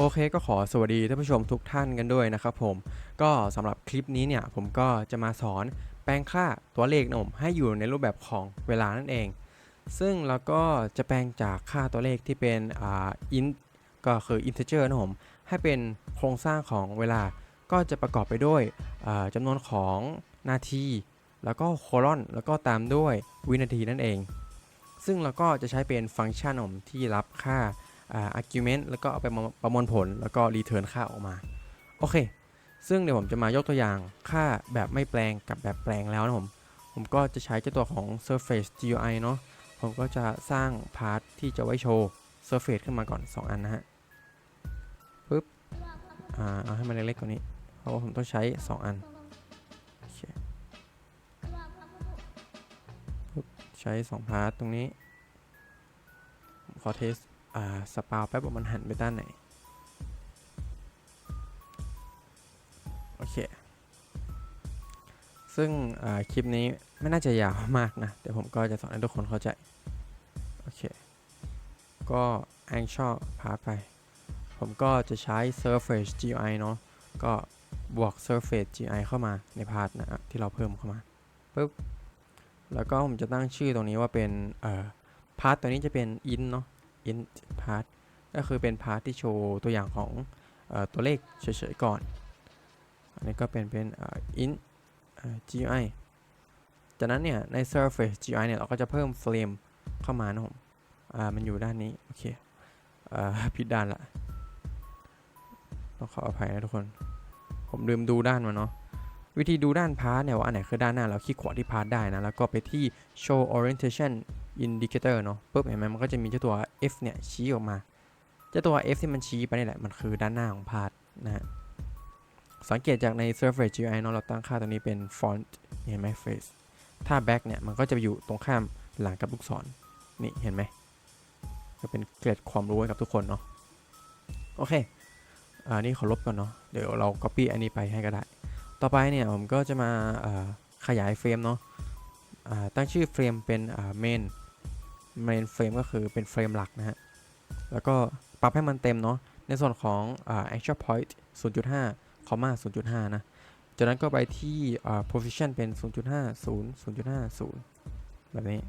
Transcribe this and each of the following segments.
โอเคก็ขอสวัสดีท่านผู้ชมทุกท่านกันด้วยนะครับผมก็สำหรับคลิปนี้เนี่ยผมก็จะมาสอนแปลงค่าตัวเลขนะผมให้อยู่ในรูปแบบของเวลานั่นเอง ซึ่งเราก็จะแปลงจากค่าตัวเลขที่เป็นอ่า int ก็คือ integer นะผมให้เป็นโครงสร้างของเวลาก็จะประกอบไปด้วยอ่าจำนวนของนาที แล้วก็โคลอนแล้วก็ตามด้วยวินาทีนั่นเอง ซึ่งเราก็จะใช้เป็นฟังก์ชันผมที่รับค่า argument แล้วก็เอาไปประมวลผลแล้วก็ return ค่าออกมา โอเค ซึ่งเดี๋ยวผมจะมายกตัวอย่างค่าแบบไม่แปลงกับแบบแปลงแล้วนะผม ผมก็จะใช้เจ้าตัวของ surface GUI เนาะผมก็จะสร้างพาร์ทที่จะไว้โชว์ surface ขึ้นมาก่อน 2 อันนะฮะปึ๊บอ่าเอาให้มันเล็กๆกว่านี้ เพราะว่าผมต้องใช้ 2 อันโอเคปึ๊บใช้ 2 พาร์ทตรงนี้ ขอเทส อ่าสปาวแป๊บว่ามันหันไปด้านไหน โอเค ซึ่งคลิปนี้ไม่น่าจะยาวมากนะ เดี๋ยวผมก็จะสอนให้ทุกคนเข้าใจ โอเค ก็แองชอพาไป ผมก็จะใช้ surface gi เนาะก็บวก surface gi เข้ามาในพาร์ทนะที่เราเพิ่มเข้ามาปุ๊บแล้วก็ผมจะตั้งชื่อตรงนี้ว่าเป็นพาร์ทตัวนี้จะเป็น int เนาะ int part ก็คือเป็นพาร์ทที่โชว์ตัวอย่างของออตัวเลขเฉยๆก่อน อันนี้ก็เป็นเป็นอ่อ int เอ่อ GUI จากนั้นเนี่ยใน surface GUI เนี่ยเราก็จะเพิ่มเฟรมเข้ามานะผมอ่ามันอยู่ด้านนี้ โอเคเอ่อผิดด้านละต้องขออภัยนะทุกคน ผมลืมดูด้านมาเนาะวิธีดูด้านพาร์ทเนี่ยว่าอันไหนคือด้านหน้าเราคลิกขวาที่พาร์ทได้นะ แล้วก็ไปที่ show orientation indicator เนาะปุ๊บเห็นไหมมันก็จะมีเจ้าตัว F เนี่ยชี้ออกมา เจ้าตัว F ที่มันชี้ไปนี่แหละ มันคือด้านหน้าของพาร์ทนะฮะ สังเกตจากใน surface GUI เนาะเราตั้งค่าตัวนี้เป็น font เห็นไหม face ถ้า back เนี่ย มันก็จะอยู่ตรงข้ามหลังกับลูกศร นี่เห็นไหม ก็เป็นเกร็ดความรู้ให้กับทุกคนเนาะ โอเค อ่า นี่ขอลบก่อนเนาะ เดี๋ยวเรา copy อันนี้ไปให้ก็ได้ ต่อไปเนี่ยผมก็จะมาขยายเฟรมเนาะตั้งชื่อเฟรมเป็น อ่า main main frame ก็คือเป็นเฟรมหลักนะฮะ แล้วก็ปรับให้มันเต็มเนาะ ในส่วนของอ่า actual point 0.5 comma 0.5 นะ จากนั้นก็ไปที่อ่า position เป็น 0.50 0.50 แบบนี้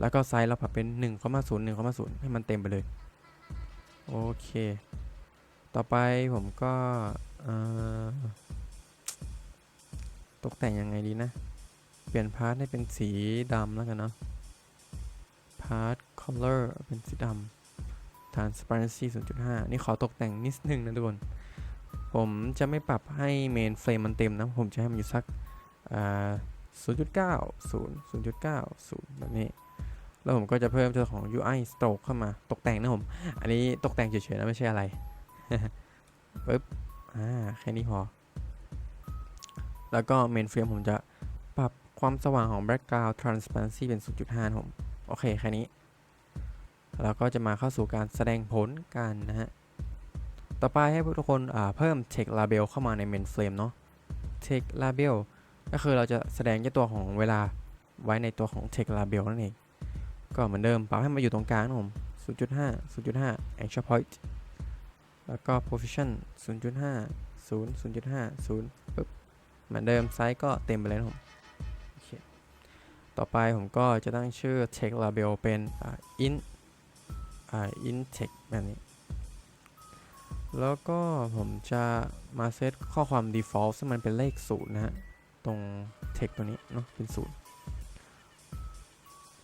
แล้วก็ไซส์เราปรับเป็น 1,0 1,0 ให้มันเต็มไปเลย โอเค ต่อไปผมก็ตกแต่งยังไงดีนะ เปลี่ยนพาร์ทให้เป็นสีดำแล้วกันเนาะ พาร์ท color เป็นสีดำ transparency 0.5 นี่ขอตกแต่งนิดนึงนะทุกคน ผมจะไม่ปรับให้ main frame มันเต็มนะ ผมจะให้มันอยู่สักอ่า0.90 0.90 แบบนี้ แล้วผมก็จะเพิ่มตัวของ UI stroke เข้ามาตกแต่งนะผม อันนี้ตกแต่งเฉยๆนะไม่ใช่อะไรปึ๊บอ่าแค่นี้พอ แล้วก็ main frame ผมจะปรับความสว่างของ background transparency เป็น 0.5นะผม โอเคแค่นี้แล้วก็จะมาเข้าสู่การแสดงผลกันนะฮะ ต่อไปให้ทุกคนเพิ่ม text label เข้ามาใน main frame เนาะ text label ก็คือเราจะแสดงเจ้าตัวของเวลาไว้ในตัวของ text label นั่นเอง ก็เหมือนเดิมปรับให้มาอยู่ตรงกลางนะผม 0.5 0.5 actual point แล้วก็ position 0.5 0 0.5 0ปึ๊บเหมือนเดิมไซส์ก็เต็มไปเลยนะผม ต่อไปผมก็จะตั้งชื่อ text label เป็น int int text แบบนี้ แล้วก็ผมจะมาเซตข้อความ default ซึ่งมันเป็นเลข0นะฮะ ตรง text ตัวนี้เนาะเป็น0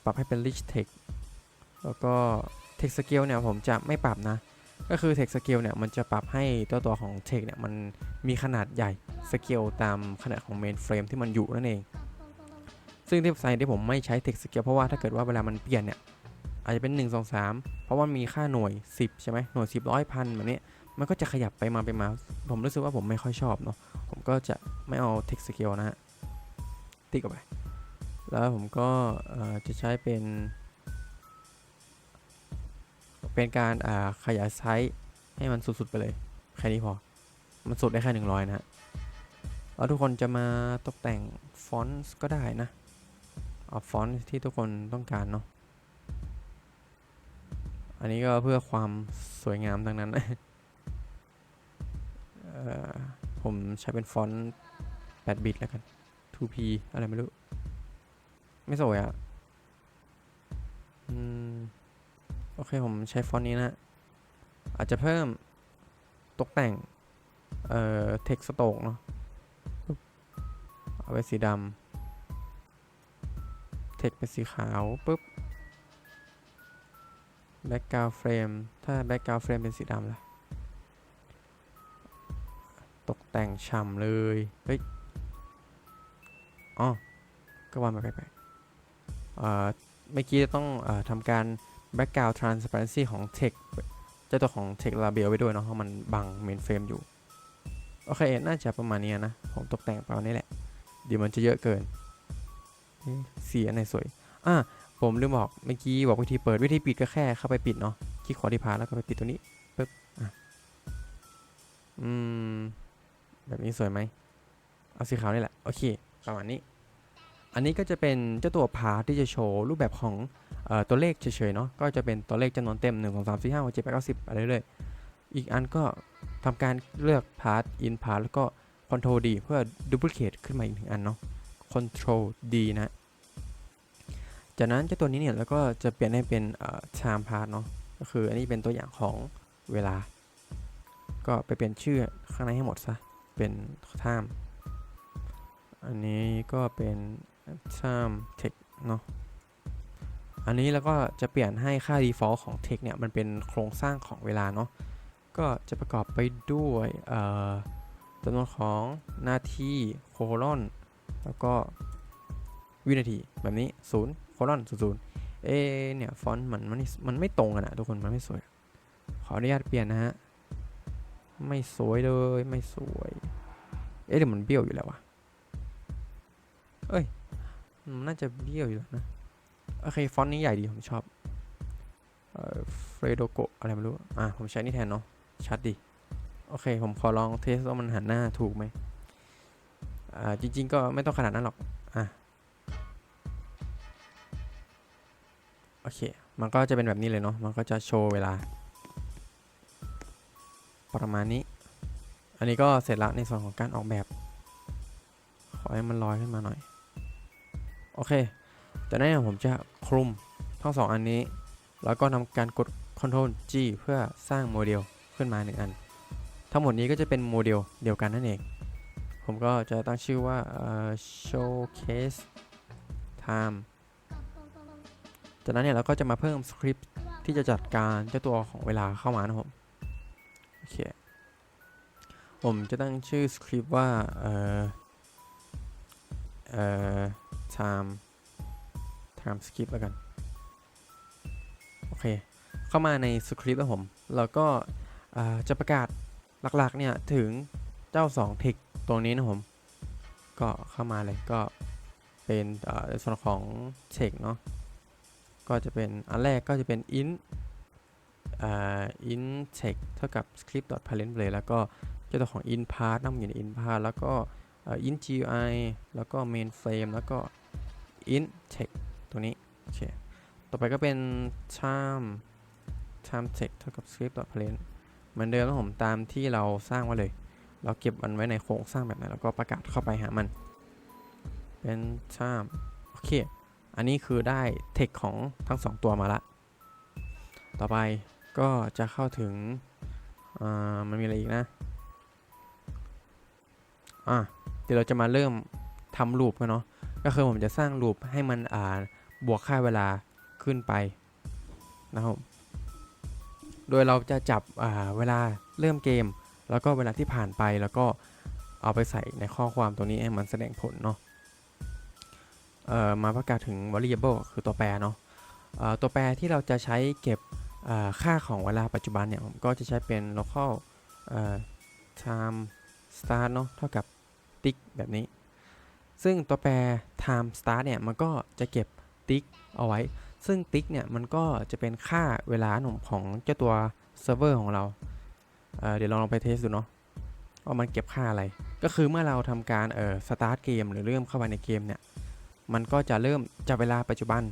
ปรับให้เป็น rich text แล้วก็ text scale เนี่ยผมจะไม่ปรับนะ ก็คือ text scale เนี่ยมันจะปรับให้ตัวตัวของ text เนี่ยมันมีขนาดใหญ่ scale ตามขนาดของ main frame ที่มันอยู่นั่นเอง ซึ่งที่ไซต์ที่ผมไม่ใช้ text scale เพราะว่าถ้าเกิดว่าเวลามันเปลี่ยนเนี่ยอาจจะเป็น 1 2 3 เพราะว่ามีค่าหน่วย 10 ใช่ไหมหน่วย 10ร้อยพันแบบนี้มันก็จะขยับไปมาไปมา ผมรู้สึกว่าผมไม่ค่อยชอบเนาะผมก็จะไม่เอา text scale นะฮะติ๊กออกไป แล้วผมก็จะใช้เป็น เป็นการาขยายไซส์ให้มันสุดๆไปเลย แค่นี้พอ มันสุดได้แค่หนึ่งร้อยนะฮะแล้วทุกคนจะมาตกแต่งฟอนต์ก็ได้นะ เอาฟอนต์ที่ทุกคนต้องการเนาะอันนี้ก็เพื่อความสวยงามทั้งนั้นอ่อผมใช้เป็นฟอนต์8บิตแล้วกัน 2p อะไรไม่รู้ ไม่สวยอะ่ะอืมโอเค ผมใช้ฟอนต์นี้นะ อาจจะเพิ่มตกแต่ง เอ่อ text stroke เนาะเอาไปสีดำ text เป็นสีขาวปุ๊บ background frame ถ้า background frame เป็นสีดำล่ะ ตกแต่งฉ่ำเลย เฮ้ยอ๋อก็ว่ามาไปๆเอ่อเมื่อกี้จะต้องอทำการ background transparency ของ text เจ้าตัวของ text label ไว้ด้วยเนาะเพราะมันบัง main frame อยู่ โอเค น่าจะประมาณนี้นะ ผมตกแต่งประมาณนี้แหละ เดี๋ยวมันจะเยอะเกิน สีอันไหนสวย อะผมลืมบอกเมื่อกี้บอกวิธีเปิดวิธีปิดก็แค่เข้าไปปิดเนาะคลิกขวาที่พาแล้วก็ไปปิดตัวนี้ปึ๊บอะอืมแบบนี้สวยไหมเอาสีขาวนี่แหละโอเคประมาณนี้ อันนี้ก็จะเป็นเจ้าตัวพาร์ทที่จะโชว์รูปแบบของออตัวเลขเฉยๆเนาะก็จะเป็นตัวเลขจำนวนเต็ม 1 2 3 4 5 6 7 8 9 10อะไรเรื่อยๆอีกอันก็ทำการเลือกพาร์ท in พาร์ทแล้วก็ control D เพื่อ duplicate ขึ้นมาอีกหนึ่งอันเนาะ control D นะ จากนั้นเจ้าตัวนี้เนี่ยแล้วก็จะเปลี่ยนให้เป็นเอ่อ time part เนาะก็คืออันนี้เป็นตัวอย่างของเวลา ก็ไปเปลี่ยนชื่อข้างในให้หมดซะ เป็น time อันนี้ก็เป็น time text เนาะอันนี้แล้วก็จะเปลี่ยนให้ค่า default ของ text เนี่ยมันเป็นโครงสร้างของเวลาเนาะก็จะประกอบไปด้วยจำนวนของนาทีโคลอนแล้วก็ วินาที แบบนี้0โคลอน00เอเนี่ยฟอนต์มันมันมันไม่ตรงกันอะทุกคนมันไม่สวย ขออนุญาตเปลี่ยนนะฮะ ไม่สวยเลยไม่สวย เอ๊ะเดี๋ยวมันเบี้ยวอยู่แล้ววะเอ้ยมันน่าจะเบี้ยวอยู่แล้วนะโอเคฟอนต์นี้ใหญ่ดีผมชอบเอ่อเฟรโดโกอะไรไม่รู้อะผมใช้นี่แทนเนาะชัดดีโอเค ผมขอลองเทสว่ามันหันหน้าถูกไหมอ่าจริง ๆ ก็ไม่ต้องขนาดนั้นหรอก อะโอเค มันก็จะเป็นแบบนี้เลยเนาะ มันก็จะโชว์เวลา ประมาณนี้ อันนี้ก็เสร็จแล้วในส่วนของการออกแบบ ขอให้มันลอยขึ้นมาหน่อย โอเคจากนั้นเนี่ยผมจะคลุมทั้งสองอันนี้ แล้วก็ทำการกด Ctrl G เพื่อสร้างโมเดลขึ้นมาหนึ่งอัน ทั้งหมดนี้ก็จะเป็นโมเดลเดียวกันนั่นเอง ผมก็จะตั้งชื่อว่า showcase time จากนั้นเนี่ยเราก็จะมาเพิ่มสคริปต์ที่จะจัดการเจ้าตัวของเวลาเข้ามานะครับผมโอเค ผมจะตั้งชื่อสคริปต์ว่า เอ่อ เอ่อ time time skip แล้วกัน โอเค เข้ามาในสคริปต์แล้วผมเราก็จะประกาศหลักๆเนี่ยถึงเจ้า2 tick ตรงนี้นะผม ก็เข้ามาเลยก็เป็นในส่วนของ text เนาะ ก็จะเป็นอันแรกก็จะเป็น int อ่า int text เท่ากับ script.parent เลยแล้วก็เจ้าตัวของ int part นั่งอยู่ใน int part แล้วก็อ int GUI แล้วก็ main frame แล้วก็ int text ตัวนี้ โอเค ต่อไปก็เป็น time time text เท่ากับ script.parent เหมือนเดิมนะผมตามที่เราสร้างไว้เลย เราเก็บมันไว้ในโครงสร้างแบบไหนแล้วก็ประกาศเข้าไปหามัน เป็น time โอเค อันนี้คือได้ text ของทั้ง 2 ตัวมาละ ต่อไปก็จะเข้าถึงอ่ามันมีอะไรอีกนะ อะ เดี๋ยวเราจะมาเริ่มทำลูปกันเนาะ ก็คือผมจะสร้างลูปให้มันอ่าบวกค่าเวลาขึ้นไปนะครับ โดยเราจะจับอ่าเวลาเริ่มเกม แล้วก็เวลาที่ผ่านไปแล้วก็เอาไปใส่ในข้อความตัวนี้ให้มันแสดงผลเนาะ มาประกาศถึง variable คือตัวแปรเนาะตัวแปรที่เราจะใช้เก็บค่าของเวลาปัจจุบันเนี่ยผมก็จะใช้เป็น local time start เนาะเท่ากับ tick แบบนี้ ซึ่งตัวแปร time start เนี่ยมันก็จะเก็บ tick เอาไว้ ซึ่ง tick เนี่ยมันก็จะเป็นค่าเวลาหนุ่มของเจ้าตัวเซิร์ฟเวอร์ของเราเเดี๋ยวลองไปเทสดูเนาะว่ามันเก็บค่าอะไร ก็คือเมื่อเราทำการเอ่อ start เกมหรือเริ่มเข้าไปในเกมเนี่ย มันก็จะเริ่มจับเวลาปัจจุบัน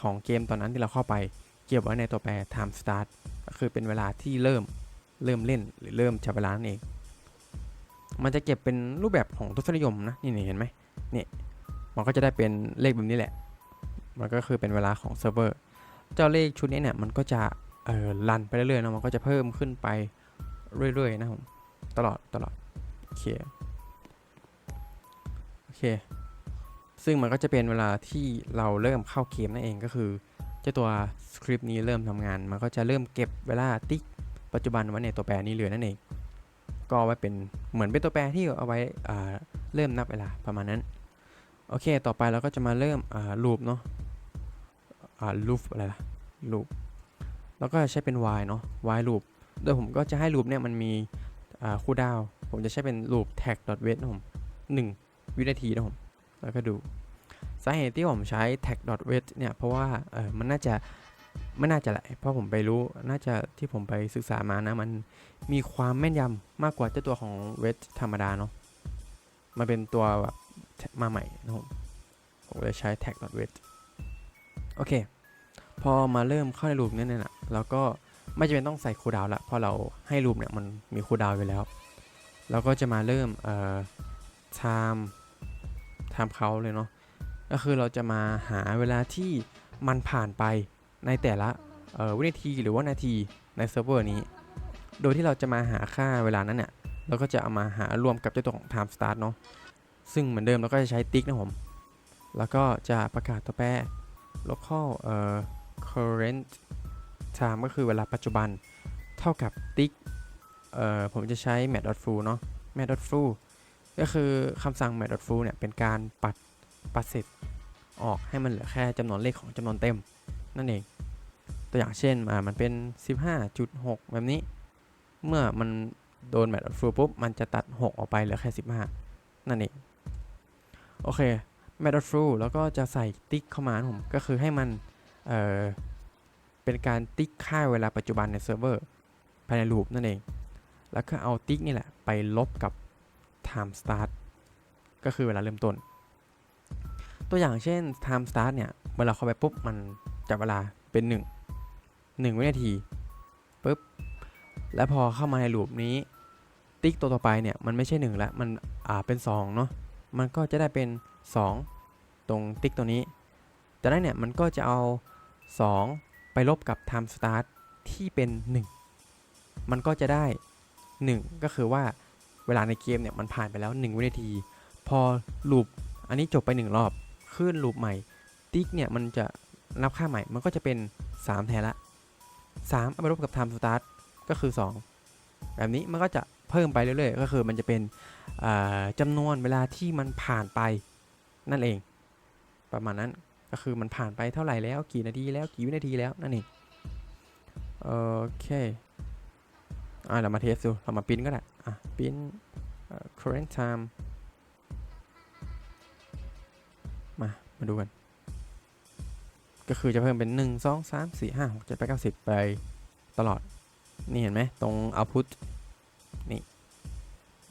ของเกมตอนนั้นที่เราเข้าไป เก็บไว้ในตัวแปร time start ก็คือเป็นเวลาที่เริ่มเริ่มเล่นหรือเริ่มจับเวลานั่นเอง มันจะเก็บเป็นรูปแบบของทศนิยมนะนี่เห็นไหมนี่มันก็จะได้เป็นเลขแบบนี้แหละ มันก็คือเป็นเวลาของเซิร์ฟเวอร์เจ้าเลขชุดนี้เนี่ยมันก็จะเอ่อรันไปเรื่อยๆนะมันก็จะเพิ่มขึ้นไปเรื่อยๆนะครับตลอดตลอดโอเคโอเค ซึ่งมันก็จะเป็นเวลาที่เราเริ่มเข้าเกมนั่นเองก็คือเจ้าตัวสคริปต์นี้เริ่มทำงาน มันก็จะเริ่มเก็บเวลาติ๊กปัจจุบันไว้ในตัวแปรนี้เลยนั่นเอง ก็ไว้เป็นเหมือนเป็นตัวแปรที่เอาไว้เริ่มนับเวลาประมาณนั้น โอเค ต่อไปเราก็จะมาเริ่มลูปเนาะลูปอะไรล่ะลูปแล้วก็ใช้เป็น while เนาะ while loop โดยผมก็จะให้ลูปเนี่ยมันมีคูลดาว ผมจะใช้เป็น loop tag dot wait นะผมหนึ่งวินาทีนะผม แล้วก็ดูสาเหตุที่ผมใช้ tag dot wait เนี่ยเพราะว่าเออมันน่าจะไม่น่าจะแหละเพราะผมไปรู้น่าจะที่ผมไปศึกษามานะมันมีความแม่นยำมากกว่าเจ้าตัวของ wait ธรรมดาเนาะมันเป็นตัวแบบมาใหม่นะผมผมเลยใช้ tag dot wait โอเค พอมาเริ่มเข้าในรูปนี่เนี่ยนะเราก็ไม่จำเป็นต้องใส่คูดาวละเพราะเราให้รูปเนี่ยมันมีคูดาวน์ไปแล้ว เราก็จะมาเริ่มเอ่อ time time เขาเลยเนาะก็คือเราจะมาหาเวลาที่มันผ่านไปในแต่ละวินาทีหรือว่านาทีในเซิร์ฟเวอร์นี้ โดยที่เราจะมาหาค่าเวลานั้นเนี่ยเราก็จะเอามาหารวมกับเจ้าตัวของ time start เนาะซึ่งเหมือนเดิมเราก็จะใช้ติ๊กนะผม แล้วก็จะประกาศตัวแปร local เอ่อ current time ก็คือเวลาปัจจุบัน เท่ากับติ๊กเอ่อผมจะใช้ mat.foo เนาะ mat.foo ก็คือคำสั่ง mat.foo เนี่ยเป็นการปัดปัดเศษออกให้มันเหลือแค่จำนวนเลขของจำนวนเต็ม นั่นเอง ตัวอย่างเช่นอ่ามันเป็น 15.6 แบบนี้ เมื่อมันโดน mat.foo ปุ๊บ มันจะตัด 6 ออกไปเหลือแค่ 15 นั่นเอง โอเค mat.foo แล้วก็จะใส่ติ๊กเข้ามาผม ก็คือให้มันเอ่อเป็นการติ๊กค่าเวลาปัจจุบันในเซิร์ฟเวอร์ภายในลูปนั่นเอง แล้วก็เอาติ๊กนี่แหละไปลบกับ time start ก็คือเวลาเริ่มต้น ตัวอย่างเช่น time start เนี่ย เวลาเข้าไปปุ๊บ มันจับเวลาเป็น 1 1 วินาทีปุ๊บ แล้วพอเข้ามาในลูปนี้ ติ๊กตัวต่อไปเนี่ย มันไม่ใช่ 1 แล้ว มันอ่าเป็น 2 เนาะมันก็จะได้เป็น 2 ตรงติ๊กตัวนี้จากนั้นเนี่ยมันก็จะเอา 2 ไปลบกับ time start ที่เป็น 1 มันก็จะได้ 1 ก็คือว่า เวลาในเกมเนี่ยมันผ่านไปแล้ว 1 วินาที พอลูปอันนี้จบไป 1 รอบขึ้นลูปใหม่ ติ๊กเนี่ยมันจะนับค่าใหม่มันก็จะเป็น 3 แทนละ 3 เอาไปลบกับ time start ก็คือ 2 แบบนี้มันก็จะเพิ่มไปเรื่อยๆ ก็คือมันจะเป็นจำานวนเวลาที่มันผ่านไปนั่นเอง ประมาณนั้นก็คือมันผ่านไปเท่าไหร่แล้วกี่นาทีแล้วกี่วินาทีแล้วนั่นเองโอเค อ่าเรามาเทสดูเรามาปิ้นก็ได้ อะปิ้น current time มา มาดูกัน ก็คือจะเพิ่มเป็น 1 2 3 4 5 6 7 8 9 10 ไปตลอด นี่เห็นไหม ตรง output นี่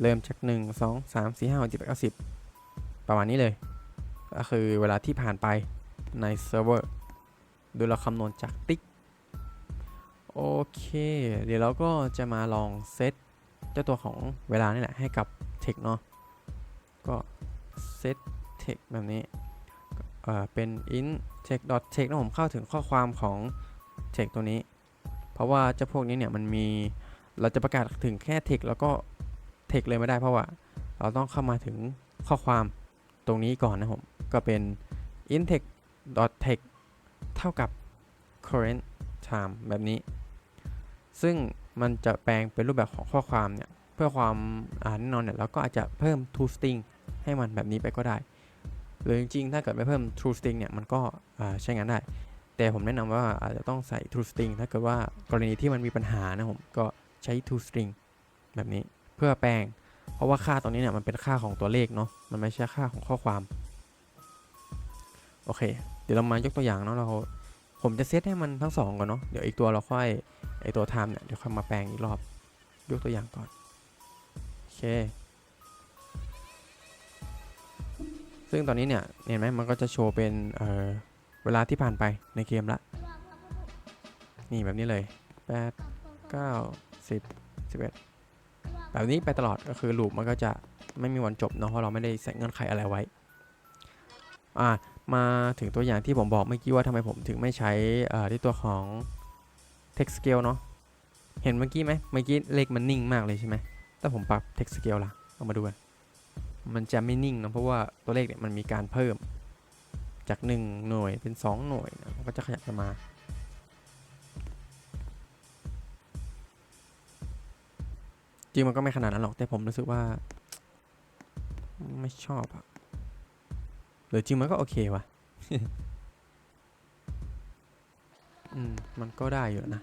เริ่มจาก 1 2 3 4 5 6 7 8 9 10 ประมาณนี้เลย ก็คือเวลาที่ผ่านไปในเซิร์ฟเวอร์ โดยเราคำนวณจากติ๊ก โอเค เดี๋ยวเราก็จะมาลองเซตเจ้าตัวของเวลานี่แหละให้กับ text เนาะก็เซต text แบบนี้เอ่อเป็น int text dot text นะผมเข้าถึงข้อความของ text ตัวนี้ เพราะว่าเจ้าพวกนี้เนี่ยมันมีเราจะประกาศถึงแค่ text แล้วก็ text เลยไม่ได้เพราะว่า เราต้องเข้ามาถึงข้อความตรงนี้ก่อนนะผม ก็เป็น int text dot text เท่ากับ current time แบบนี้ ซึ่งมันจะแปลงเป็นรูปแบบของข้อความเนี่ยเพื่อความอ่าแน่นอนเนี่ยเราก็อาจจะเพิ่ม to string ให้มันแบบนี้ไปก็ได้ หรือจริงๆ ถ้าเกิดไม่เพิ่ม true string เนี่ยมันก็ใช้งานได้ แต่ผมแนะนำว่าอาจจะต้องใส่ true string ถ้าเกิดว่ากรณีที่มันมีปัญหานะผมก็ใช้ true string แบบนี้เพื่อแปลง เพราะว่าค่าตรงนี้เนี่ยมันเป็นค่าของตัวเลขเนาะมันไม่ใช่ค่าของข้อความ โอเค เดี๋ยวเรามายกตัวอย่างเนาะเรา ผมจะเซตให้มันทั้งสองก่อนเนาะเดี๋ยวอีกตัวเราค่อยไอตัว time เนี่ยเดี๋ยวค่อยมาแปลงอีกรอบยกตัวอย่างก่อนโอเค ซึ่งตอนนี้เนี่ยเห็นไหมมันก็จะโชว์เป็นเเวลาที่ผ่านไปในเกมละ นี่แบบนี้เลย 8 9 10 11 แบบนี้ไปตลอดก็คือลูปมันก็จะไม่มีวันจบเนาะเพราะเราไม่ได้ใส่เงื่อนไขอะไรไว้ อ่า มาถึงตัวอย่างที่ผมบอกเมื่อกี้ว่าทำไมผมถึงไม่ใช้อ่ที่ตัวของ text scale เนาะเห็นเมื่อกี้ไหมเมื่อกี้เลขมันนิ่งมากเลยใช่ไหมถ้าผมปรับ text scale ล่ะเอามาดูกันมันจะไม่นิ่งเนะเพราะว่าตัวเลขเนี่ยมันมีการเพิ่มจาก 1 หน่วยเป็น 2 หน่วยนะมันก็จะขยับกันมา จริงมันก็ไม่ขนาดนั้นหรอกแต่ผมรู้สึกว่า ไม่ชอบอะ หรือจริงมันก็โอเควะอืม มันก็ได้อยู่นะ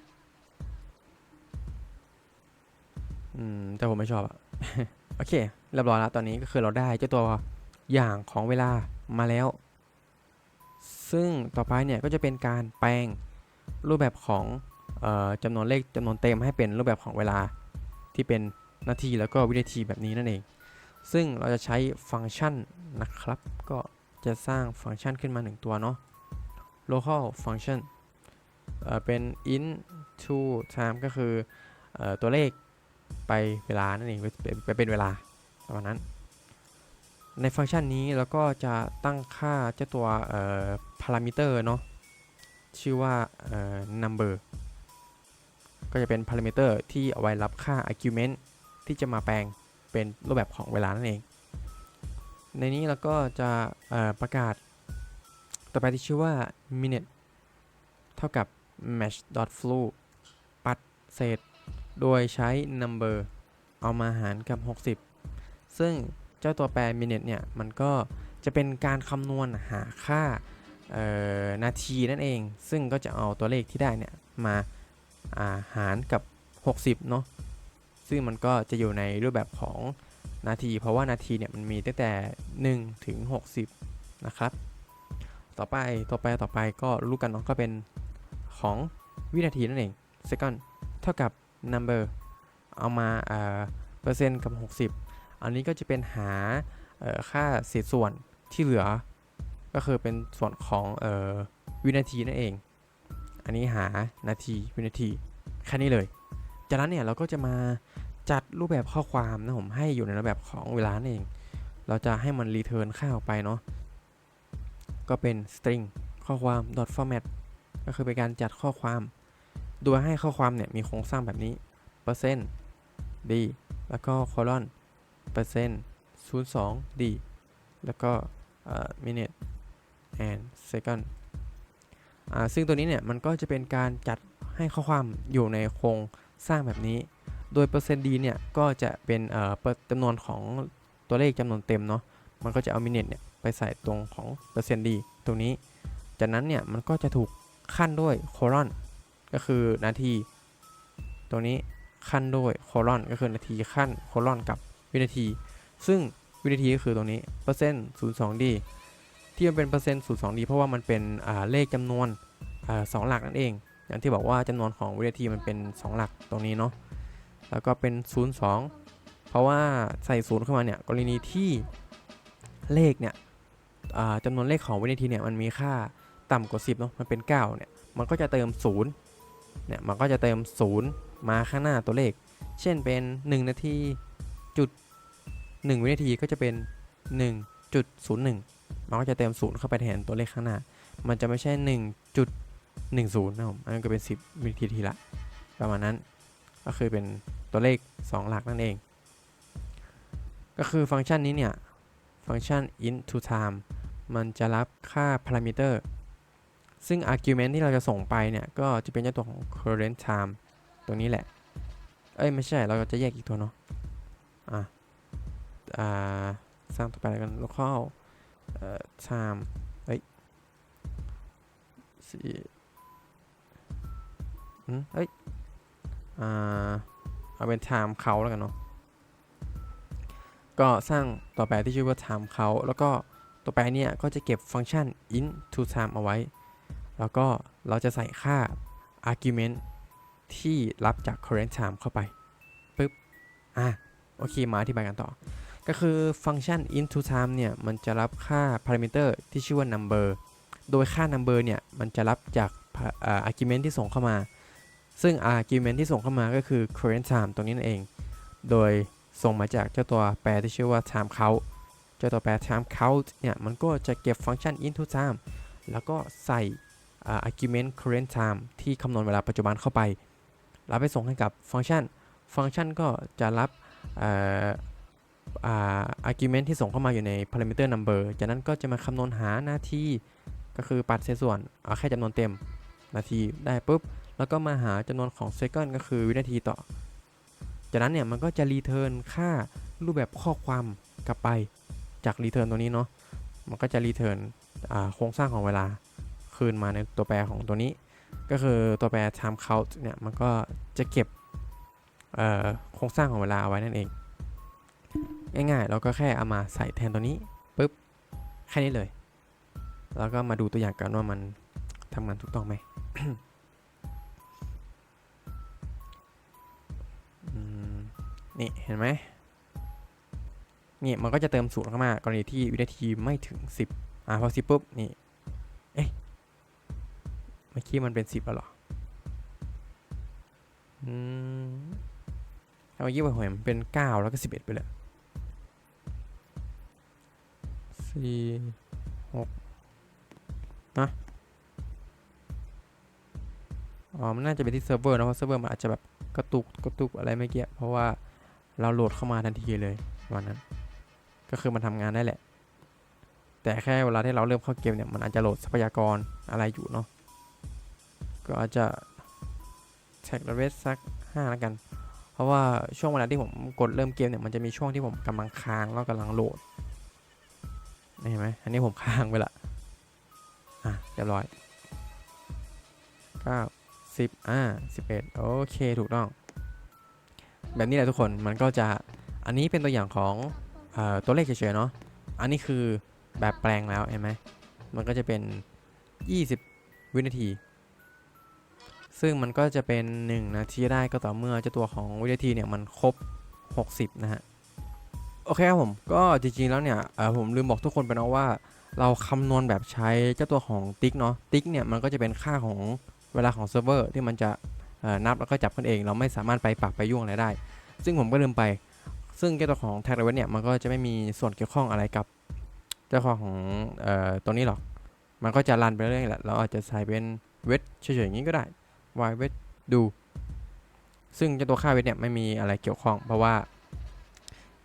อืม แต่ผมไม่ชอบอะโอเค เรียบร้อยแล้ว ตอนนี้ก็คือเราได้เจ้าตัวอย่างของเวลามาแล้ว ซึ่งต่อไปเนี่ยก็จะเป็นการแปลงรูปแบบของออจำนวนเลขจำนวนเต็มให้เป็นรูปแบบของเวลาที่เป็นนาทีแล้วก็วินาทีแบบนี้นั่นเอง ซึ่งเราจะใช้ฟังก์ชันนะครับ ก็ จะสร้างฟังก์ชันขึ้นมา 1 ตัวเนาะ local function เเป็น int to time ก็คืออตัวเลขไปเวลา นั่นเองไปเป็นเวลาประมาณนั้น ในฟังก์ชันนี้เราก็จะตั้งค่าเจ้าตัวเอ่อ parameter เนาะชื่อว่า number ก็จะเป็น parameter ที่เอาไว้รับค่า argument ที่จะมาแปลงเป็นรูปแบบของเวลานั่นเอง ในนี้เราก็จะประกาศต่อไปที่ชื่อว่า minute เท่ากับ match flow ปัดเศษ โดยใช้ number เอามาหารกับ 60 ซึ่งเจ้าตัวแปร minute เนี่ย มันก็จะเป็นการคำนวณหาค่านาทีนั่นเอง ซึ่งก็จะเอาตัวเลขที่ได้เนี่ย มาาหารกับ 60 เนาะซึ่งมันก็จะอยู่ในรูปแบบของ นาที เพราะว่านาทีเนี่ยมันมีตั้งแต่ 1 ถึง 60 นะครับ ต่อไปต่อไปต่อไปก็รู้กันเนาะก็เป็นของวินาทีนั่นเอง second เท่ากับ number เอามาเออเปอร์เซ็นต์กับ 60 อันนี้ก็จะเป็นหาค่าเศษส่วนที่เหลือ ก็คือเป็นส่วนของออวินาทีนั่นเอง อันนี้หานาทีวินาทีแค่นี้เลย จากนั้นเนี่ยเราก็จะมา จัดรูปแบบข้อความนะผมให้อยู่ในรูปแบบของเวลานั่นเอง เราจะให้มันรีเทิร์นค่าออกไปเนาะก็เป็น string ข้อความ dot format ก็คือเป็นการจัดข้อความ โดยให้ข้อความเนี่ยมีโครงสร้างแบบนี้เปอร์เซ็นต์ d แล้วก็ colon เปอร์เซ็นต์02 d แล้วก็เออ minute and second ซึ่งตัวนี้เนี่ยมันก็จะเป็นการจัดให้ข้อความอยู่ในโครงสร้างแบบนี้ โดยเปอร์เซ็นต์ d เนี่ยก็จะเป็นเอ่อจำนวนของตัวเลขจำนวนเต็มเนาะ มันก็จะเอา minute เนี่ยไปใส่ตรงของเปอร์เซ็นต์ d ตรงนี้ จากนั้นเนี่ยมันก็จะถูกขั้นด้วย colon ก็คือนาที ตรงนี้ขั้นด้วยโคลอนก็คือนาทีขั้นโคลอนกับวินาที ซึ่งวินาทีก็คือตรงนี้เปอร์เซ็นต์02 d ที่มันเป็นเปอร์เซ็นต์02 d เพราะว่ามันเป็นเลขจำนวนอสองหลักนั่นเอง อย่างที่บอกว่าจำนวนของวินาทีมันเป็น 2 หลักตรงนี้เนาะ แล้วก็เป็น 02 เพราะว่าใส่ศูนย์เข้ามาเนี่ยกรณีที่เลขเนี่ยจำนวนเลขของวินาทีเนี่ยมันมีค่าต่ำกว่า 10เนาะมันเป็น 9 เนี่ย มันก็จะเติม 0 เนี่ย มันก็จะเติม 0 มาข้างหน้าตัวเลข เช่นเป็น 1 นาทีจุด 1 วินาทีก็จะเป็น 1.01 มันก็จะเติม 0 เข้าไปแทนตัวเลขข้างหน้า มันจะไม่ใช่ 1.10 นะผม อันนั้นก็เป็น 10 วินาทีทีละ ประมาณนั้น ก็คือเป็น ตัวเลข 2 หลักนั่นเอง ก็คือฟังก์ชันนี้เนี่ย ฟังก์ชัน int to time มันจะรับค่า parameter ซึ่ง argument ที่เราจะส่งไปเนี่ย ก็จะเป็นเจ้าตัวของ current time ตรงนี้แหละ เอ้ย ไม่ใช่ เราจะแยกอีกตัวเนาะ อะอ่า สร้างต่อไปแล้วกัน local เอ่อ time เอ้ยสี่อืมเอ้ย อ่า เอาเป็น time เขาแล้วกันเนาะก็สร้างต่อไปรที่ชื่อว่า time เขาแล้วก็ต่อไปเนี่ยก็จะเก็บฟังก์ชัน int to time เอาไว้ แล้วก็เราจะใส่ค่า argument ที่รับจาก current time เข้าไปปึ๊บอะโอเคมาอธิบายกันต่อ ก็คือฟังก์ชัน int to time เนี่ย มันจะรับค่า parameter ที่ชื่อว่า number โดยค่า number เนี่ย มันจะรับจาก argument ที่ส่งเข้ามา ซึ่ง argument ที่ส่งเข้ามาก็คือ current time ตรงนี้นั่นเอง โดยส่งมาจากเจ้าตัวแปรที่ชื่อว่า time count เจ้าตัวแปร time count เนี่ย มันก็จะเก็บฟังก์ชัน into time แล้วก็ใส่อ่า argument current time ที่คำนวณเวลาปัจจุบันเข้าไปแล้วไปส่งให้กับฟังก์ชัน ฟังก์ชันก็จะรับอ่ออ่า argument ที่ส่งเข้ามาอยู่ใน parameter number จากนั้นก็จะมาคำนวณหานาที ก็คือปัดเศษส่วนเอาแค่จำนวนเต็ม นาทีได้ปุ๊บ แล้วก็มาหาจำนวนของ second ก็คือวินาทีต่อ จากนั้นเนี่ยมันก็จะรีเทิร์นค่ารูปแบบข้อความกลับไปจากรีเทิร์นตัวนี้เนาะ มันก็จะรีเทิร์นโครงสร้างของเวลาคืนมาในตัวแปรของตัวนี้ ก็คือตัวแปร time count เนี่ยมันก็จะเก็บโครงสร้างของเวลาเอาไว้นั่นเอง ง่ายๆเราก็แค่เอามาใส่แทนตัวนี้ปุ๊บแค่นี้เลย แล้วก็มาดูตัวอย่างกันว่ามันทำงานถูกต้องไหม นี่เห็นไหมนี่มันก็จะเติมศูนย์เข้ามากรณีที่วินาทีไม่ถึง 10 อ่าพอสิปุ๊บนี่เอ๊ะเมื่อกี้มันเป็น 10 แล้วหรออืมเอาเมื่อกี้ว่าหวยมันเป็น 9 แล้วก็ 11 ไปเลยสี่หกนะอ๋อ มันน่าจะเป็นที่เซิร์ฟเวอร์นะเพราะเซิร์ฟเวอร์มันอาจจะแบบกระตุกกระตุกอะไรไม่เกี่ยเพราะว่า เราโหลดเข้ามาทันทีเลยวันนั้น ก็คือมันทำงานได้แหละ แต่แค่เวลาที่เราเริ่มเข้าเกมเนี่ยมันอาจจะโหลดทรัพยากรอะไรอยู่เนาะก็อาจจะแท็กระเวสสัก5แล้วกัน เพราะว่าช่วงเวลาที่ผมกดเริ่มเกมเนี่ยมันจะมีช่วงที่ผมกำลังค้างแล้วกำลังโหลดเห็นไหมอันนี้ผมค้างไปละอะเรียบร้อยเก้าสิบอ่าสิบเอ็ดโอเคถูกต้อง แบบนี้แหละทุกคนมันก็จะอันนี้เป็นตัวอย่างของออตัวเลขเฉยๆเนาะอันนี้คือแบบแปลงแล้วเห็นไหมมันก็จะเป็น 20 วินาที ซึ่งมันก็จะเป็น 1 นาทีได้ก็ต่อเมื่อเจ้าตัวของวินาทีเนี่ยมันครบ 60 นะฮะโอเคครับผมก็จริงๆแล้วเนี่ยผมลืมบอกทุกคนไปนะว่า เราคำนวณแบบใช้เจ้าตัวของติ๊กเนาะติ๊กเนี่ยมันก็จะเป็นค่าของเวลาของเซิร์ฟเวอร์ที่มันจะ นับแล้วก็จับกันเอง เราไม่สามารถไปปรับไปยุ่งอะไรได้ ซึ่งผมก็ลืมไป ซึ่งเจ้าของแท็กเวเนี่ยมันก็จะไม่มีส่วนเกี่ยวข้องอะไรกับ เจ้าของออตัวนี้หรอก มันก็จะรันไปเรื่อยๆแหละเราอาจจะใส่เป็นเวทเฉยๆอย่างนี้ก็ได้ y เวทดู ซึ่งเจ้าตัวค่าเวทเนี่ยไม่มีอะไรเกี่ยวข้อง เพราะว่า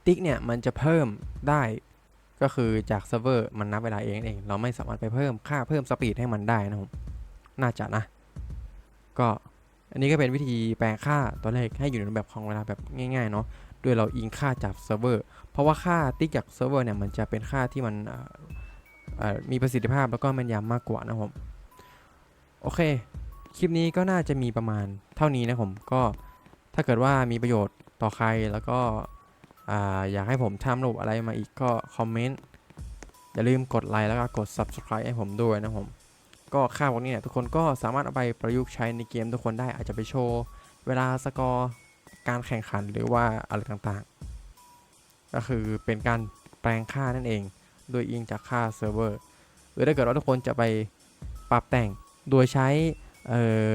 ติ๊กเนี่ยมันจะเพิ่มได้ก็คือจากเซิร์ฟเวอร์มันนับเวลาเองเอง เราไม่สามารถไปเพิ่มค่าเพิ่มสปีดให้มันได้นะผมน่าจะนะ ก็ อันนี้ก็เป็นวิธีแปลงค่าตัวเลขให้อยู่ในรูปแบบของเวลาแบบง่ายๆเนาะโดยเราอิงค่าจากเซิร์ฟเวอร์ เพราะว่าค่าติ๊กจากเซิร์ฟเวอร์เนี่ยมันจะเป็นค่าที่มันมีประสิทธิภาพแล้วก็แม่นยำมากกว่านะผมโอเค คลิปนี้ก็น่าจะมีประมาณเท่านี้นะผมก็ถ้าเกิดว่ามีประโยชน์ต่อใครแล้วก็อ่าอยากให้ผมทำรูปอะไรมาอีกก็คอมเมนต์อย่าลืมกดไลค์แล้วก็กด subscribe ให้ผมด้วยนะผม ก็ค่าพวกนี้เนี่ยทุกคนก็สามารถเอาไปประยุกต์ใช้ในเกมทุกคนได้อาจจะไปโชว์เวลาสกอร์การแข่งขันหรือว่าอะไรต่างๆ ก็คือเป็นการแปลงค่านั่นเอง โดยอิงจากค่าเซิร์ฟเวอร์หรือถ้าเกิดว่าทุกคนจะไปปรับแต่งโดยใช้เอ่อ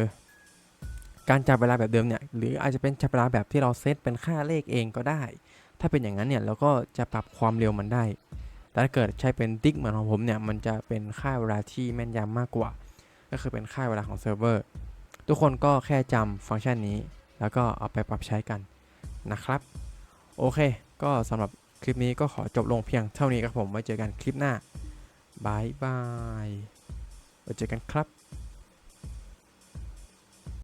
การจับเวลาแบบเดิมเนี่ยหรืออาจจะเป็นจับเวลาแบบที่เราเซตเป็นค่าเลขเองก็ได้ ถ้าเป็นอย่างนั้นเนี่ยเราก็จะปรับความเร็วมันได้ แต่ถ้าเกิดใช้เป็นติ๊กเหมือนของผมเนี่ย มันจะเป็นค่าเวลาที่แม่นยำมากกว่า ก็คือเป็นค่าเวลาของเซิร์ฟเวอร์ ทุกคนก็แค่จำฟังก์ชันนี้ แล้วก็เอาไปปรับใช้กันนะครับ โอเค ก็สำหรับคลิปนี้ก็ขอจบลงเพียงเท่านี้ครับผม ไว้เจอกันคลิปหน้าบายบายไว้เจอกันครับ